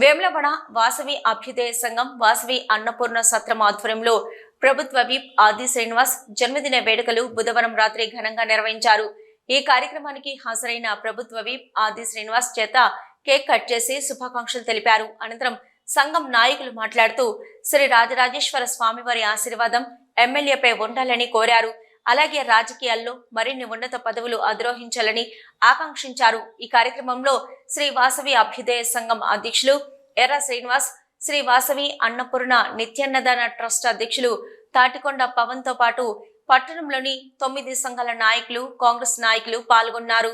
వేములవాడ వాసవి అభ్యుదయ సంఘం వాసవి అన్నపూర్ణ సత్రం ఆధ్వర్యంలో ప్రభుత్వ విప్ ఆది శ్రీనివాస్ జన్మదిన వేడుకలు బుధవారం రాత్రి ఘనంగా నిర్వహించారు. ఈ కార్యక్రమానికి హాజరైన ప్రభుత్వ విప్ ఆది శ్రీనివాస్ చేత కేక్ కట్ చేసి శుభాకాంక్షలు తెలిపారు. అనంతరం సంఘం నాయకులు మాట్లాడుతూ శ్రీ రాజరాజేశ్వర స్వామివారి ఆశీర్వాదం ఎమ్మెల్యేపై ఉండాలని కోరారు. అలాగే రాజకీయాల్లో మరిన్ని ఉన్నత పదవులు అధిరోహించాలని ఆకాంక్షించారు. ఈ కార్యక్రమంలో శ్రీ వాసవి అభ్యుదయ సంఘం అధ్యక్షులు ఎర్ర శ్రీనివాస్ శ్రీ వాసవి అన్నపూర్ణ నిత్యాన్నదాన ట్రస్ట్ అధ్యక్షులు తాటికొండ పవన్తో పాటు పట్టణంలోని తొమ్మిది సంఘాల నాయకులు కాంగ్రెస్ నాయకులు పాల్గొన్నారు.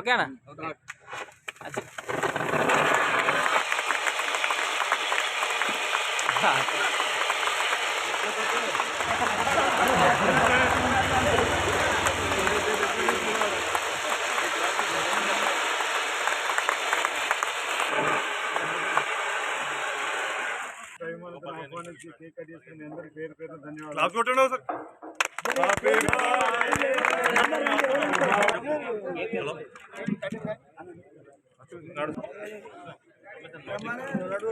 ఓకేనా? ఆహ్వానించి కేక్ చేసిన మీ అందరికీ పేరు పేరు ధన్యవాదాలు. క్లాస్ కొట్టండి సార్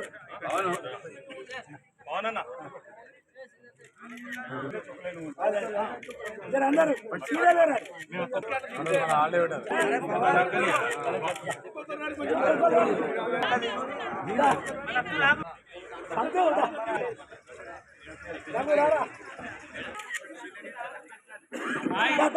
అవునన్నా అందనా మహేషనా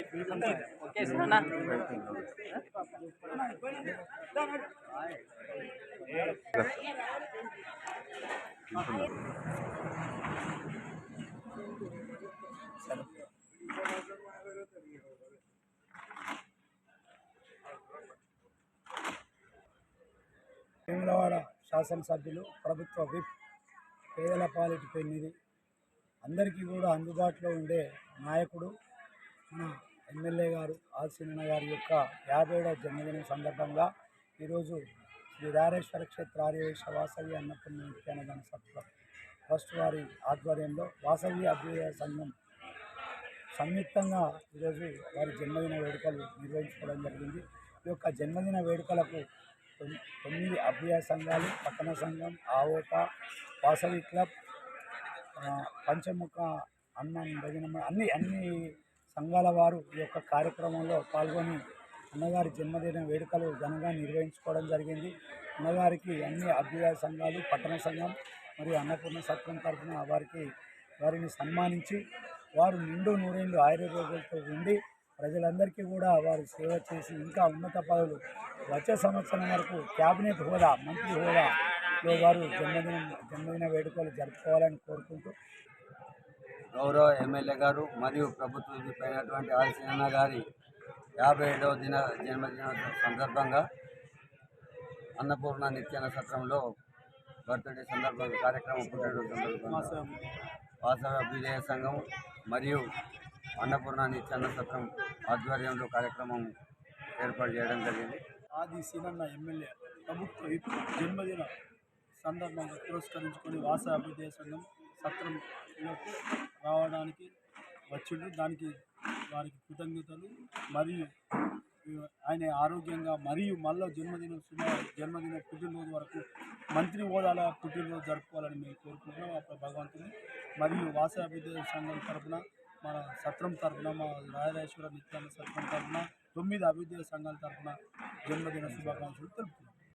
ఓకే సరేనా వేములవాడ శాసనసభ్యులు ప్రభుత్వ విప్ పేదల పాలిటి పెన్నిది అందరికీ కూడా అందుబాటులో ఉండే నాయకుడు మన ఎమ్మెల్యే గారు ఆల్సినన్న గారి యొక్క యాభైవ జన్మదినం సందర్భంగా ఈరోజు శ్రీ రారేశ్వర క్షేత్ర ఆర్యవేశ వాసవి అన్నపూర్ణ నిత్యానదాన సత్వ ట్రస్ట్ వారి ఆధ్వర్యంలో వాసవి అభ్యుదయ సంఘం సంయుక్తంగా ఈరోజు వారి జన్మదిన వేడుకలు నిర్వహించుకోవడం జరిగింది. ఈ యొక్క జన్మదిన వేడుకలకు తొమ్మిది అభ్యయ సంఘాలు పట్టణ సంఘం ఆవోట వాసవి క్లబ్ పంచముఖ అన్నం భజన అన్ని అన్ని సంఘాల వారు ఈ యొక్క కార్యక్రమంలో పాల్గొని అన్నగారి జన్మదిన వేడుకలు ఘనంగా నిర్వహించుకోవడం జరిగింది. అన్నగారికి అన్ని అభ్యుదయ సంఘాలు పట్టణ సంఘం మరియు అన్నపూర్ణ సత్వం తరఫున వారికి వారిని సన్మానించి వారు నిండు నూరేళ్ళు ఆయుర్వేదాలతో ఉండి ప్రజలందరికీ కూడా వారు సేవ చేసి ఇంకా ఉన్నత పదవులు వచ్చే సంవత్సరం వరకు క్యాబినెట్ హోదా మంత్రి హోదాలో వారు జన్మదిన జన్మదిన వేడుకలు జరుపుకోవాలని కోరుకుంటూ గౌరవ ఎమ్మెల్యే గారు మరియు ప్రభుత్వ విధిపోయినటువంటి ఆదిశీలన్న గారి యాభై ఏడవ దిన జన్మదిన సందర్భంగా అన్నపూర్ణ నిత్యాన సత్రంలో బర్త్డే సందర్భంగా కార్యక్రమం పుట్టినరోజు సందర్భంగా వాసవి అభ్యుదయ సంఘం మరియు అన్నపూర్ణ నిత్యాన్న సత్రం ఆధ్వర్యంలో కార్యక్రమం ఏర్పాటు చేయడం జరిగింది. ఆది సీనన్న ఎమ్మెల్యే ప్రభుత్వ జన్మదిన సందర్భంగా పురస్కరించుకొని వాస అభ్యుదయ సంఘం సత్రంలోకి రావడానికి వచ్చిండు దానికి వారికి కృతజ్ఞతలు. మరియు ఆయన ఆరోగ్యంగా మరియు మళ్ళీ జన్మదిన శుభ జన్మదిన పుట్టినరోజు వరకు మంత్రి హోదాల పుట్టినరోజు జరుపుకోవాలని మేము కోరుకుంటున్నాం. అప్పుడు భగవంతుని మరియు వాస సంఘం తరపున మన సత్రం తరఫున మా రాజరాజేశ్వర నిత్యాన్న సత్రం తరఫున తొమ్మిది అభివృద్ధి సంఘాల తరపున జన్మదిన శుభాకాంక్షలు తెలుపుతున్నాం.